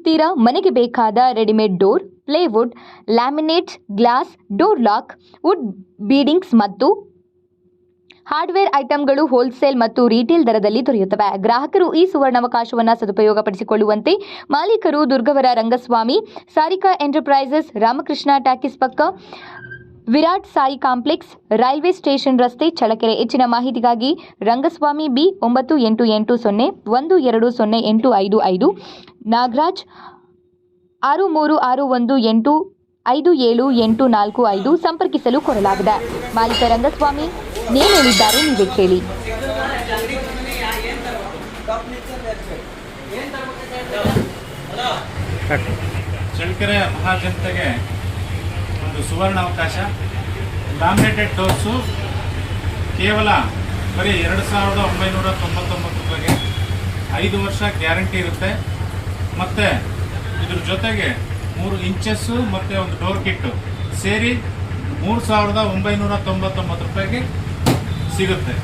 ಹತ್ತಿರ ಮನೆಗೆ ಬೇಕಾದ readymade door, plywood laminates glass, door lock, wood beadings ಮತ್ತು ಹಾರ್ಡ್ವೇರ್ ಐಟಂಗಳು ಹೋಲ್ಸೇಲ್ ಮತ್ತು ರೀಟೇಲ್ ದರದಲ್ಲಿ ದೊರೆಯುತ್ತವೆ. ಗ್ರಾಹಕರು ಈ ಸುವರ್ಣಾವಕಾಶವನ್ನು ಸದುಪಯೋಗಪಡಿಸಿಕೊಳ್ಳುವಂತೆ ಮಾಲೀಕರು ದುರ್ಗವರ ರಂಗಸ್ವಾಮಿ, ಸಾರಿಕಾ ಎಂಟರ್ಪ್ರೈಸಸ್, ರಾಮಕೃಷ್ಣ ಟ್ಯಾಕಿಸ್ ಪಕ್ಕ, Virat Sai complex, railway station ರಸ್ತೆ ಚಳಕೆರೆ ಹೆಚ್ಚಿನ ಮಾಹಿತಿಗಾಗಿ ರಂಗಸ್ವಾಮಿ ಬಿ ಒಂಬತ್ತು ಎಂಟು ಎಂಟು ಸೊನ್ನೆ ಒಂದು ಎರಡು ಸೊನ್ನೆ ಎಂಟು ಐದು ಐದು. ನಾಗರಾಜ್, ಆರು ಮೂರು ಆರು ಒಂದು ಎಂಟು ಐದು ಏಳು ಎಂಟು ನಾಲ್ಕು ಐದು ಸಂಪರ್ಕಿಸಲು ಕೋರಲಾಗಿದೆ. ಮಾಲೀಕ ರಂಗಸ್ವಾಮಿ, ನೇನು ಹೇಳಿದ್ದಾರೆ, ನೀವೇ ಕೇಳಿ. ಚಳ್ಳಕೆರೆ ಮಹಾಜನತೆಗೆ ಒಂದು ಸುವರ್ಣ ಅವಕಾಶ. ಲಾಮಿನೇಟೆಡ್ ಡೋರ್ಸು ಕೇವಲ ಬರೀ ಎರಡು ಸಾವಿರದ ಒಂಬೈನೂರ ತೊಂಬತ್ತೊಂಬತ್ತು ರೂಪಾಯಿಗೆ ಐದು ವರ್ಷ ಗ್ಯಾರಂಟಿ ಇರುತ್ತೆ. ಮತ್ತು ಇದ್ರ ಜೊತೆಗೆ ಮೂರು ಇಂಚಸ್ಸು ಮತ್ತು ಒಂದು ಡೋರ್ ಕಿಟ್ಟು ಸೇರಿ ಮೂರು ಸಾವಿರದ ಒಂಬೈನೂರ ತೊಂಬತ್ತೊಂಬತ್ತು ರೂಪಾಯಿಗೆ ಸಿಗುತ್ತೆ.